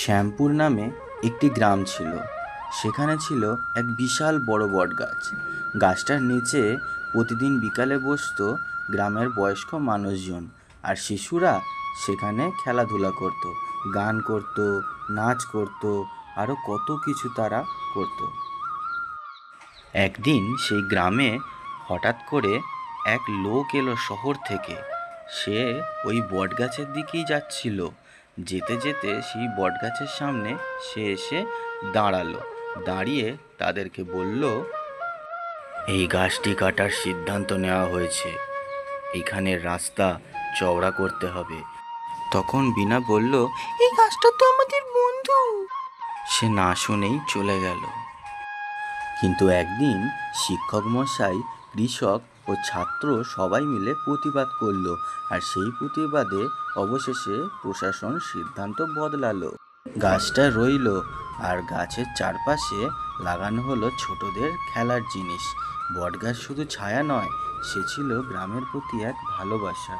শ্যামপুর নামে একটি গ্রাম ছিল। সেখানে ছিল এক বিশাল বড় বট গাছ গাছটার নিচে প্রতিদিন বিকালে বসতো গ্রামের বয়স্ক মানুষজন আর শিশুরা সেখানে খেলাধুলা করতো, গান করতো, নাচ করতো আরও কত কিছু তারা করতো। একদিন সেই গ্রামে হঠাৎ করে এক লোক এলো শহর থেকে। সে ওই বটগাছের দিকেই যাচ্ছিল। যেতে যেতে সেই বটগাছের সামনে সে এসে দাঁড়াল। দাঁড়িয়ে তাদেরকে বলল এই গাছটি কাটার সিদ্ধান্ত নেওয়া হয়েছে। এখানের রাস্তা চওড়া করতে হবে। তখন বিনা বলল এই গাছটা তো আমাদের বন্ধু। সে না শুনেই চলে গেল। কিন্তু একদিন শিক্ষক মশাই কৃষক ও ছাত্র সবাই মিলে প্রতিবাদ করল। আর সেই প্রতিবাদে অবশেষে প্রশাসন সিদ্ধান্ত বদলালো। গাছটা রইল আর গাছের চারপাশে লাগানো হলো ছোটদের খেলার জিনিস। বটগাছ শুধু ছায়া নয়, সে ছিল গ্রামের প্রতি এক ভালোবাসা।